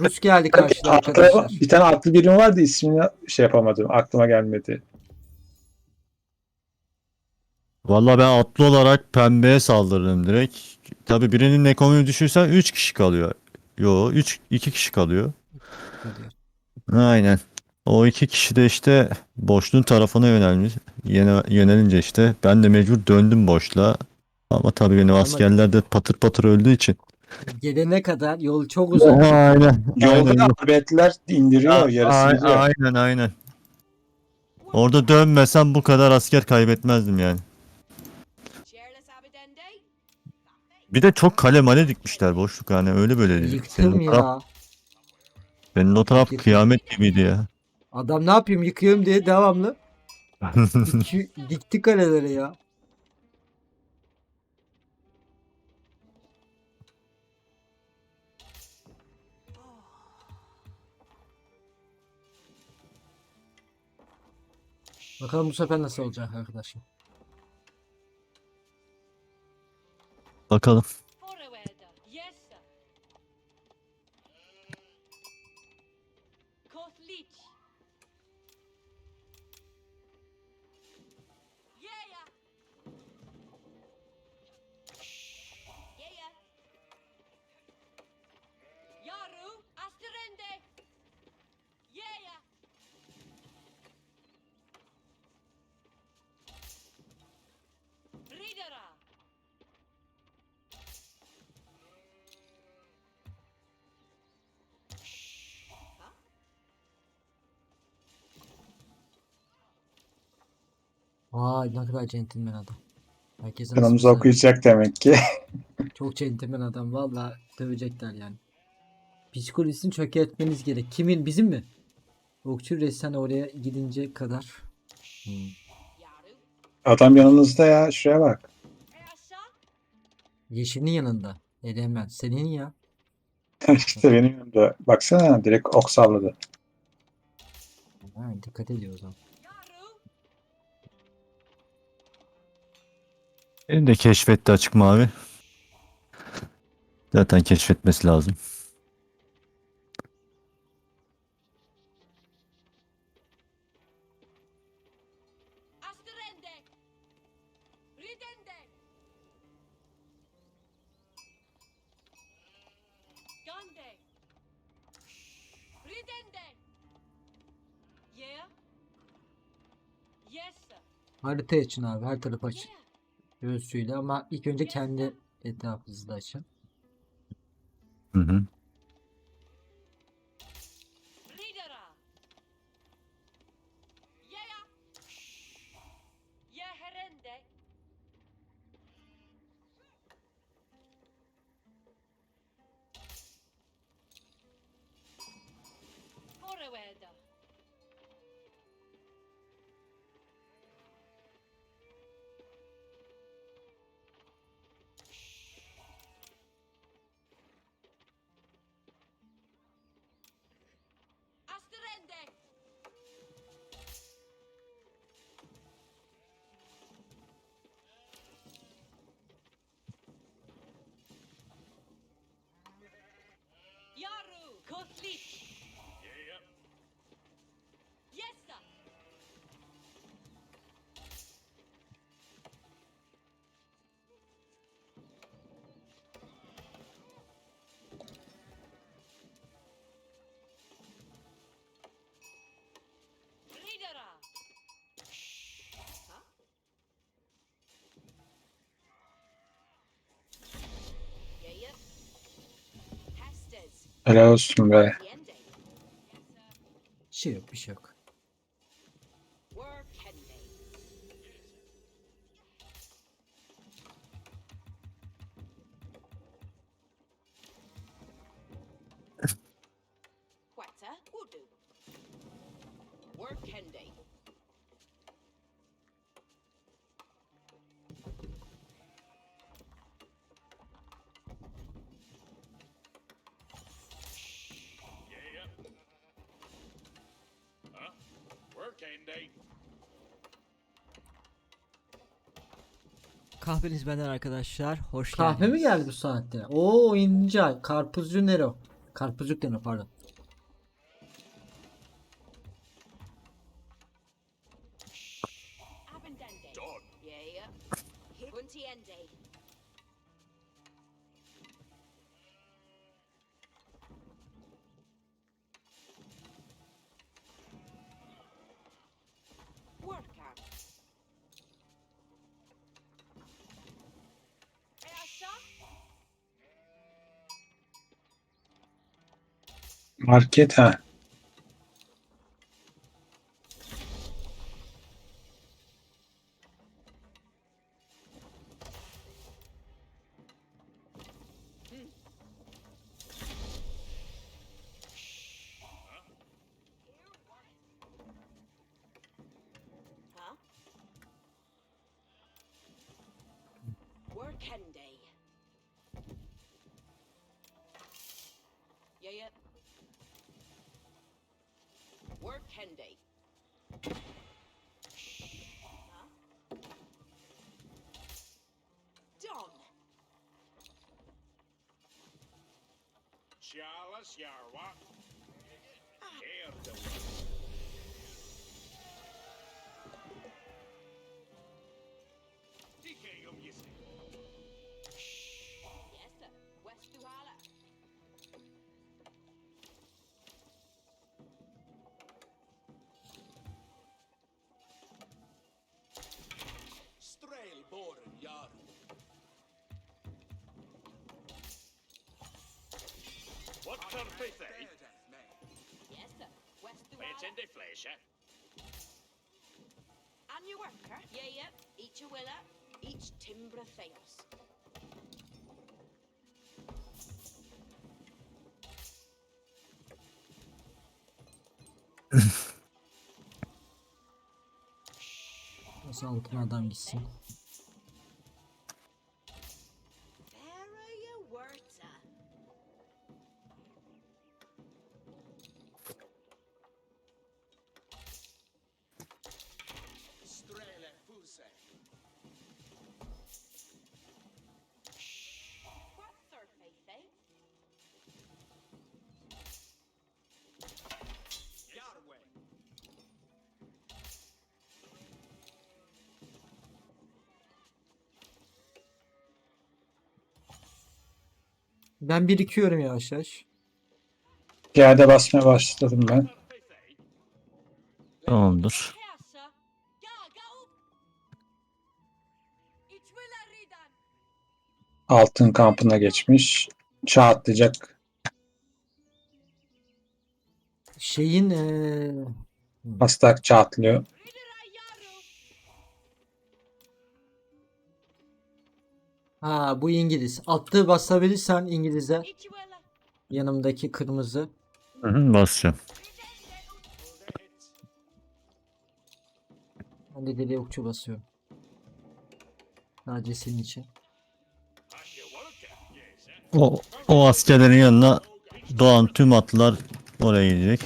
Rus geldi karşıda arkadaşlar. bir tane atlı birim vardı ismini şey yapamadım. Aklıma gelmedi. Vallahi ben atlı olarak pembeye saldırırım direkt. Tabi birinin ekonomi düşürsen 3 kişi kalıyor. Yo 3 2 kişi kalıyor. Aynen. O iki kişi de işte boşluğun tarafına yönelmiş. Yene, yönelince işte ben de mecbur döndüm boşluğa. Ama tabii benim askerler de patır patır öldüğü için. Gelene kadar yol çok uzun. Aynen. Yolda arbetler indiriyor A- yarısını. diyor. aynen aynen. Orada dönmesem bu kadar asker kaybetmezdim yani. Bir de çok kale male dikmişler boşluk hani öyle böyle değil. Yıktım Senin o taraf, ya. senin o taraf Yıktım. kıyamet gibiydi ya. Adam ne yapayım yıkıyorum diye devamlı. İki, dikti kaleleri ya. Bakalım bu sefer nasıl olacak arkadaşım. Bakalım. Vay ne kadar centilmen adam. Herkese Kanımızı nasıl okuyacak demek ki. Çok centilmen adam. Valla dövecekler yani. Psikolojisini çökertmeniz gerek. Kimin? Bizim mi? Okçu Resen oraya gidince kadar. Hmm. Adam yanınızda ya. Şuraya bak. Yeşilin yanında. Elemen. Senin ya. işte benim yanımda. Baksana direkt ok salladı. Ha, dikkat ediyor o zaman. Benim de keşfetti açık mavi. Zaten keşfetmesi lazım. Harita açın abi. Her tarafı açın. Göğsüyle ama ilk önce kendi etrafınızı da açın. Hı hı. Helal olsun be. Bir şey yok bir şey yok. Kahveniz benden arkadaşlar. Hoş Kahve mi geldi bu saatte? Oo ince. Karpuzcu Nero. Karpuzluk deme pardon. Market ha. Charles Yarwa. Here the Dikeyum yisi. Yes, sir. West Duhala. Surface eh? Yes, sir. West the flesh, eh? And your worker? Yeah, yeah. Each a willa, each timber theos. Nasıl altına adam gitsin. Ben birikiyorum yavaş yavaş. Yerde basmaya başladım ben. Tamamdır. Altın kampına geçmiş. Çağ atlayacak. Şeyin eee Hastak çağ atlıyor. Ha bu İngiliz. Attığı basabilirsen İngiliz'e yanımdaki kırmızı. Hı hı, basacağım. Ben de deli okçu basıyorum. Sadece senin için. O, o askerlerin yanına doğan tüm atlar oraya gidecek.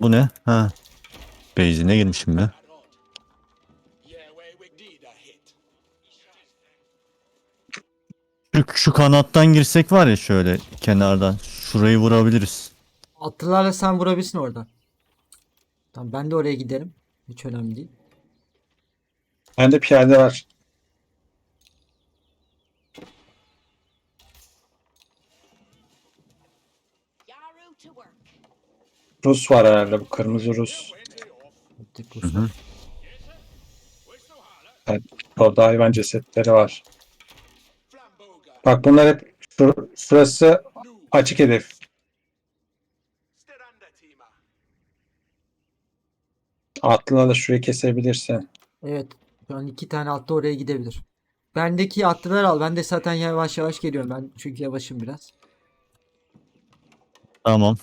Bu ne? Ha. Base'ine girmişim be. Şu, kanattan girsek var ya şöyle kenardan. Şurayı vurabiliriz. Atlılarla sen vurabilirsin oradan. Tamam ben de oraya giderim. Hiç önemli değil. Bende piyade var. Yaru to work. Rus var herhalde bu kırmızı Rus. Hı hı. Hala? Orada hayvan cesetleri var. Bak bunlar hep şur- şurası açık hedef. Atlıla da şurayı kesebilirsin. Evet. Şu an iki tane atlı oraya gidebilir. Bendeki atlıları al. Ben de zaten yavaş yavaş geliyorum. Ben çünkü yavaşım biraz. Tamam.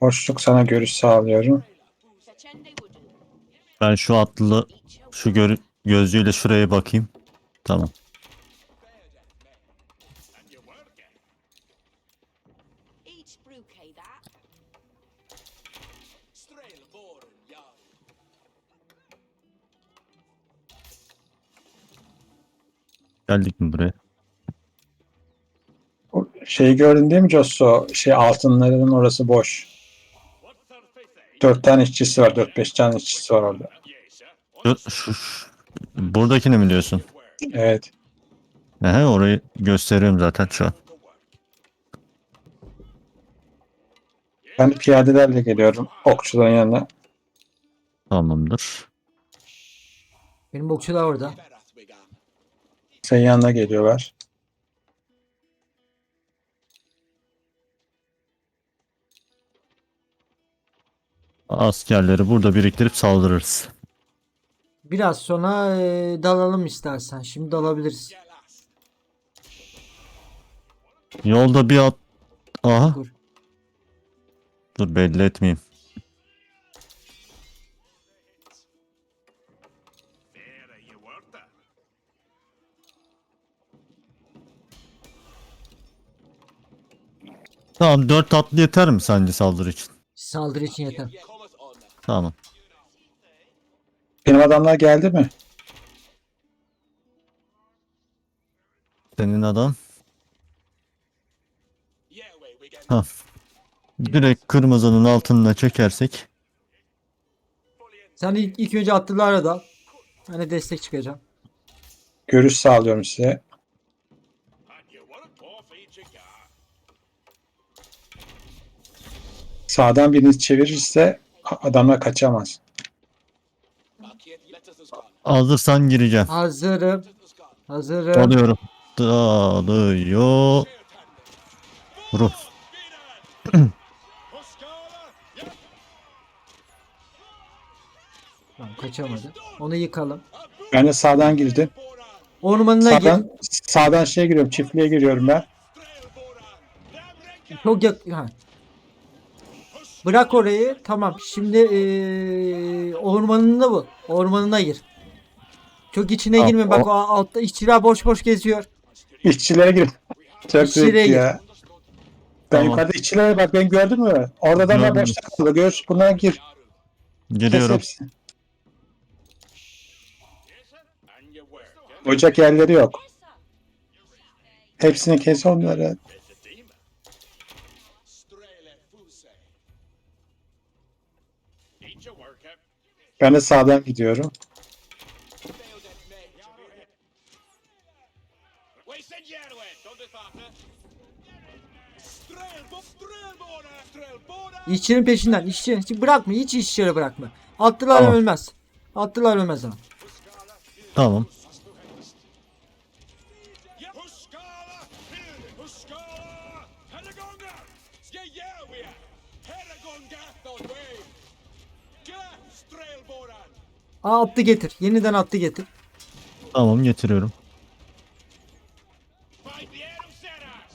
Boşluk sana görüş sağlıyorum. Ben şu atlı şu gör gözlüğüyle şuraya bakayım. Tamam. Geldik mi buraya? O Şeyi gördün değil mi Josso? Şey altınların orası boş. Dört tane işçisi var. Dört beş tane işçisi var orada. Şu, şu- buradakini mi diyorsun? Evet. Ehe, orayı gösteriyorum zaten şu an. Ben de piyadelerle geliyorum. Okçuların yanına. Tamamdır. Benim okçular orada. Berath began. Senin yanına geliyorlar. Askerleri burada biriktirip saldırırız. Biraz sonra e, dalalım istersen. Şimdi dalabiliriz. Yolda bir at... Aha. Dur. Dur belli etmeyeyim. Tamam 4 atlı yeter mi sence saldırı için? Saldırı için yeter. Tamam. Benim adamlar geldi mi? Senin adam. Ha. Direkt kırmızının altına çekersek. Sen ilk, ilk önce atlılarla dal. Ben de destek çıkacağım. Görüş sağlıyorum size. Sağdan biriniz çevirirse adamlar kaçamaz. Hazırsan gireceğim. Hazırım. Hazırım. Alıyorum. Dağılıyor. Ruh. Tamam, kaçamadı. Onu yıkalım. Ben de sağdan girdim. Ormanına gir. Sağdan, sağdan şeye giriyorum. Çiftliğe giriyorum ben. Çok yak ha. Bırak orayı. Tamam. Şimdi eee ormanında bu. Ormanına gir. Çok içine Tamam, girme. Bak o- altta işçiler boş boş geziyor. İşçilere gir. Çok İşçilere zevkli gir. ya. Ben Tamam. yukarıda işçilere bak ben gördün mü? Orada adamlar Gördüm. boşta kaldı. Gör bunlara gir. Kes Geliyorum. hepsini. Ocak yerleri yok. Hepsini kes onları. Strel bora. Strel bora. İşçinin peşinden. İşçi, hiç bırakma. Hiç işçileri bırakma. Atlılar Tamam. ölmez. Atlılar ölmez ama. Tamam. Aa atlı getir. Yeniden atlı getir. Tamam getiriyorum. Find the Eruseras!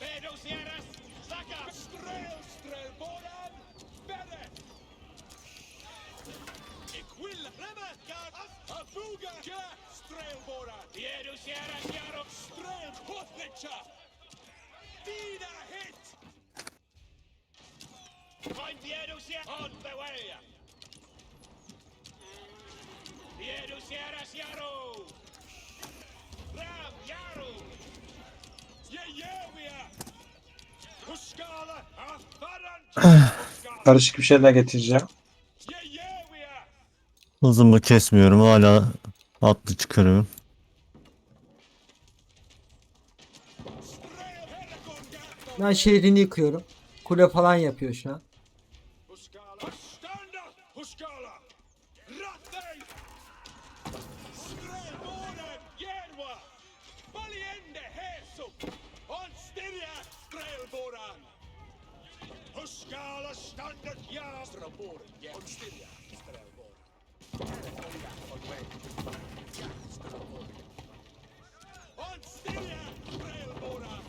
Eruseras! Saka! Strel, strel On the way! Ram! Atharan! Karışık bir şeyler getireceğim. Hızımı kesmiyorum. Hala atlı çıkarıyorum. Ben şehrini yıkıyorum. Kule falan yapıyor şu an. Verstanden, Huskala! Rattig! Strelmånen järva! Valiende häsu! On stirja strelmånen! Huskala standard ja! Strelmånen järva! On stirja strelmånen. Järva on väin. Ja strelmånen. On stirja strelmånen!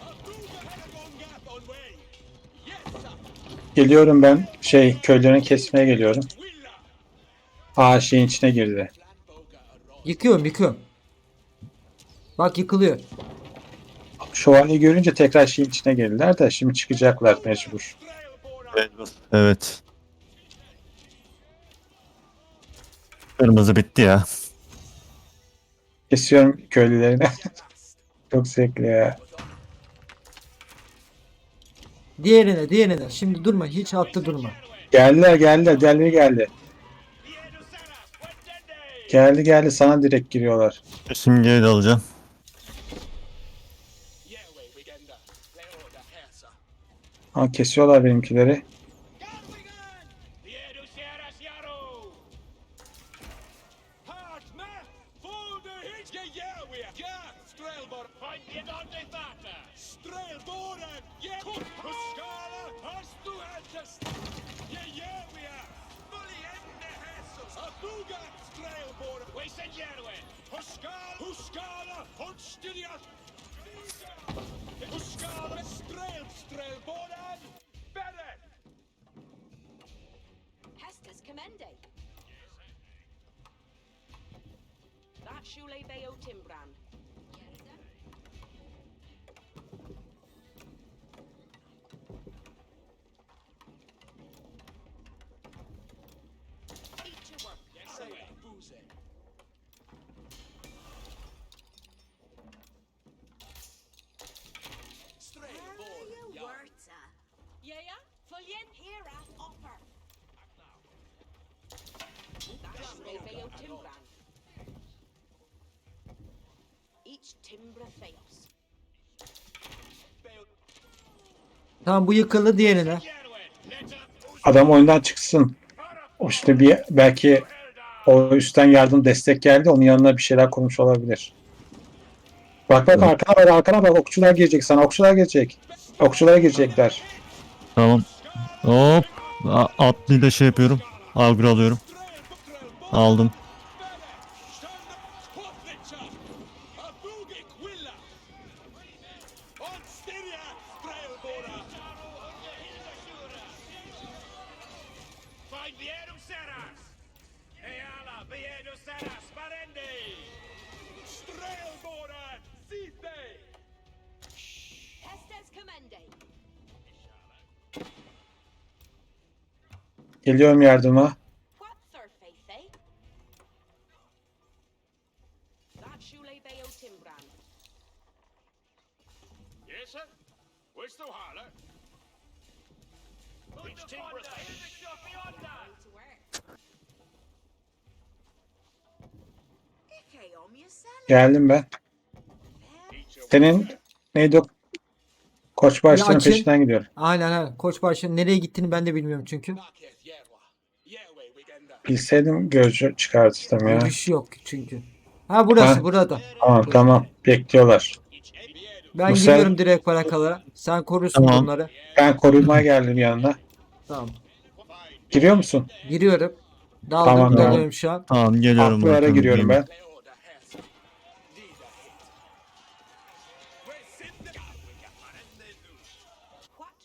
Atuga herra on väin! Yes, sir! Geliyorum ben. Şey köylerini kesmeye geliyorum. Aa şeyin içine girdi. Yıkıyorum yıkıyorum. Bak yıkılıyor. Şövalyeyi görünce tekrar şeyin içine girdiler de şimdi çıkacaklar mecbur. Evet. Kırmızı bitti ya. Kesiyorum köylülerini. Çok zevkli ya. Diğerine diğerine. Şimdi durma. Hiç altta durma. Geldiler geldiler. Diğerleri geldi. Geldi geldi. Sana direkt giriyorlar. Simgeyi de alacağım. Ha, kesiyorlar benimkileri. brevdåren! Ge kort på skala! Hastuhäntest! Je järviä! Moli enne häsus! Atugat brevdåren! Weisen järven! Huskala! Huskala! Honstiliat! Huskala! Strel! Strelbåden! Beret! Hestus commende! That Shule Bayo Timbran. Tamam bu yıkıldı diğerine. Adam oyundan çıksın. O işte bir belki o üstten yardım destek geldi. Onun yanına bir şeyler kurmuş olabilir. Bak bak arkana bak arkana bak okçular girecek sana okçular girecek. Okçulara girecekler. Tamam. Hop. A- Atlıyı da şey yapıyorum. Agro alıyorum. Aldım. Find! To work. Geldim ben. Senin neydi o? Koç başlığının peşinden gidiyorum. Aynen aynen. Koç başının nereye gittiğini ben de bilmiyorum çünkü. Bilseydim gözcü çıkartırdım ya. Yürüyüş yok çünkü. Ha burası Ha. burada. Tamam tamam bekliyorlar. Ben Bu sen- gidiyorum direkt barakalara. Sen korursun Tamam. bunları. Ben korumaya geldim yanına. Tamam. Giriyor musun? Giriyorum. Daldım Tamam, dalıyorum tamam. şu an. Tamam geliyorum. Aklılara bakalım, giriyorum ben.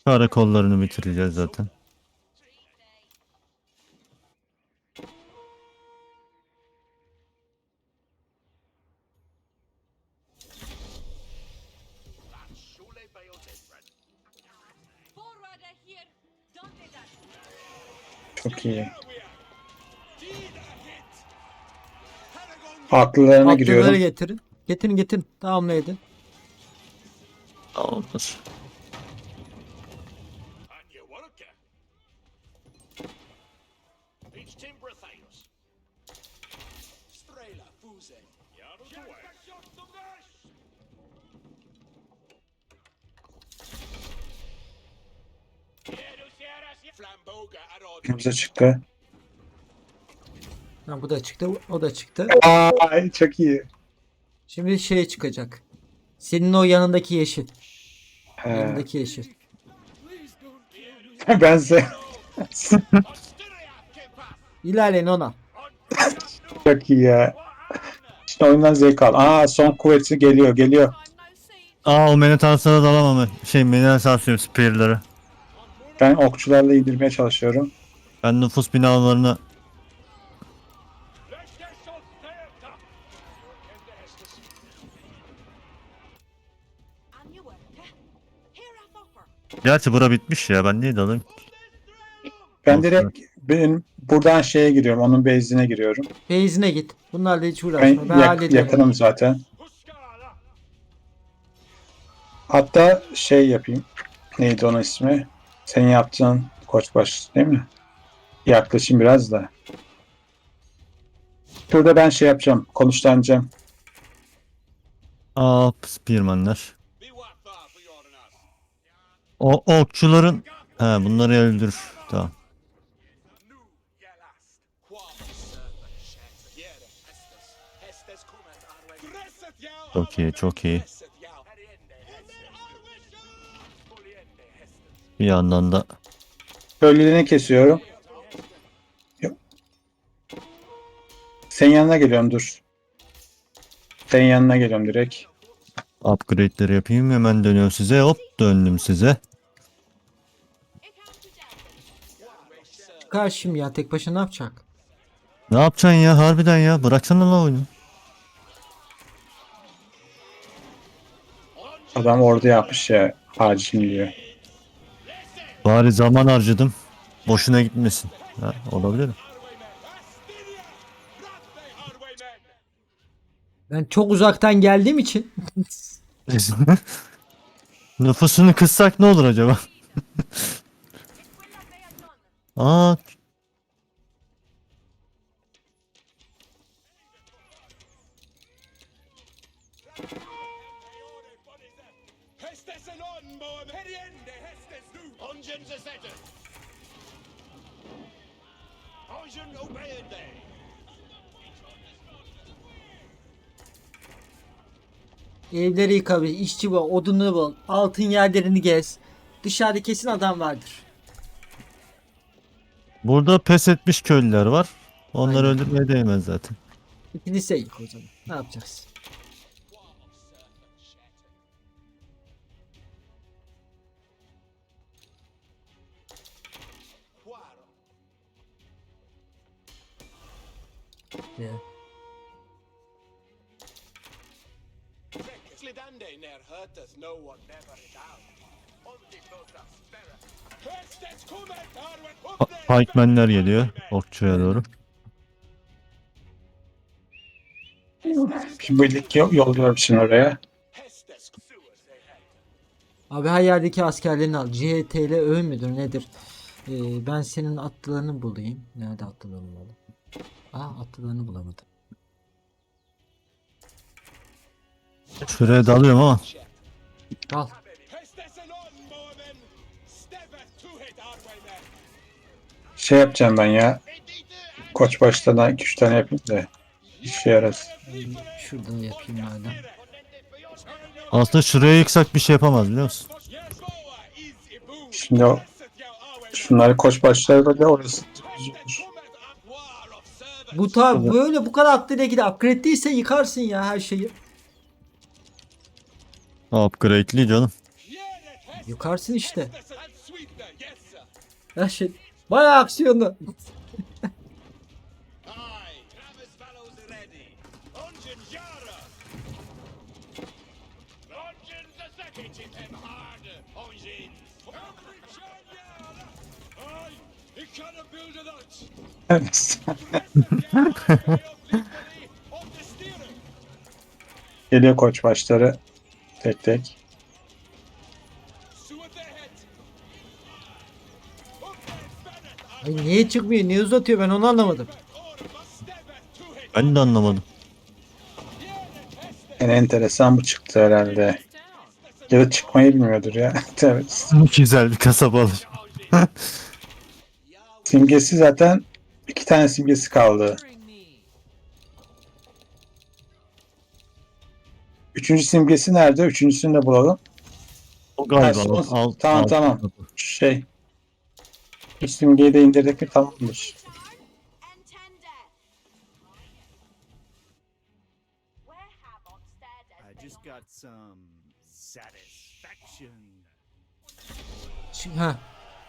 Karakollarını bitireceğiz zaten. Çok iyi. Yahweh! Dida hit! Paragon! Aklılarına Atlıları giriyorum. getirin. Getirin getirin. Tamamla edin. Tamamdır. Önümüze çıktı. Ha, bu da çıktı. O da çıktı. Ay çok iyi. Şimdi şey çıkacak. Senin o yanındaki yeşil. He, Yanındaki yeşil. ben Kepa! İlerleyin ona. çok iyi ya. İşte oyundan zevk al. Aa son kuvveti geliyor geliyor. Aa o menetanslara dalamam. Şey menetans diyorum spear'ları. Ben okçularla indirmeye çalışıyorum. Ben nüfus binalarını. Gerçi bura bitmiş ya. Ben niye dalayım? Ben direkt Ben buradan şeye giriyorum. Onun base'ine giriyorum. Base'ine git. Bunlarla hiç Ben, uğraşma. Ben, yak- hallederim. yakınım zaten. Hatta şey yapayım. Neydi onun ismi? Senin yaptığın koçbaş değil mi? Yaklaşayım biraz da. Şurada ben şey yapacağım. Konuşlanacağım. Aa spearmanlar. O okçuların he bunları öldür. Tamam. Çok iyi, çok iyi. Bir yandan da Köylülerini kesiyorum. Senin yanına geliyorum dur. Senin yanına geliyorum direkt. upgrade'leri yapayım. Hemen dönüyorum size. Hop döndüm size. Karşım ya tek başına ne yapacak? Ne yapacaksın ya harbiden ya? Bıraksana la oyunu. Adam orada yapmış ya. Harcım diyor. Bari zaman harcadım. Boşuna gitmesin. Ha, olabilir. Astiria. Ben çok uzaktan geldiğim için Nüfusunu kıssak ne olur acaba? Aa evleri yıka işçi bul, odunu bul, altın yerlerini gez. Dışarıda kesin adam vardır. burada pes etmiş köylüler var. Onları öldürmeye değmez zaten. Kilise yık o zaman. Ne yapacaksın? Hestes. Pa- Pikemenler geliyor okçuya doğru. Bir birlik yo- yolluyorum şimdi oraya. Hestes Suas they had. Abi her yerdeki askerlerini al. CTL öğün müdür nedir? Ee, ben senin atlılarını bulayım. Nerede atlılarını bulalım? Aa atlılarını bulamadım. Şuraya dalıyorum ama Al. Şey yapacağım ben ya. Koçbaşlarına 2-3 tane yapayım da. İşe yarar. Şuradan yapayım madem. aslında şuraya yıksak bir şey yapamaz biliyor musun? Şimdi o, şunları koçbaşları da orası. Bu tar böyle bu kadar aklıyla gidip upgrade değilse yıkarsın ya her şeyi. Upgrade'li canım. Yıkarsın işte. Her şey. Bayağı aksiyonlu. Aye. Travis fellows Tek tek. Ay niye çıkmıyor? Niye uzatıyor? Ben onu anlamadım. Ben de anlamadım. En enteresan bu çıktı herhalde. Ya da çıkmayı bilmiyordur ya. evet. Güzel bir kasaba alır. Simgesi zaten iki tane simgesi kaldı. Üçüncü simgesi nerede? Üçüncüsünü de bulalım. O galiba. Ha, son- Alt- tamam, alt- tamam. Şey. Bu simgeyi de indirdik mi tamamdır. And tender. Where have on stairs I just got some satisfaction. Şimdi- Ha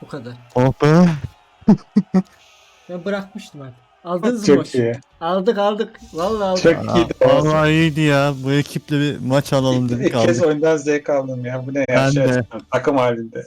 bu kadar. Oh be. Ben bırakmıştım artık. Aldınız mı? Çok iyi. Aldık aldık. Vallahi aldık. Çok iyiydi. Vallahi iyiydi ya. Bu ekiple bir maç alalım dedik ilk kez aldık. oyundan zevk aldım ya. Bu ne ya? Ben Şey, de. takım halinde.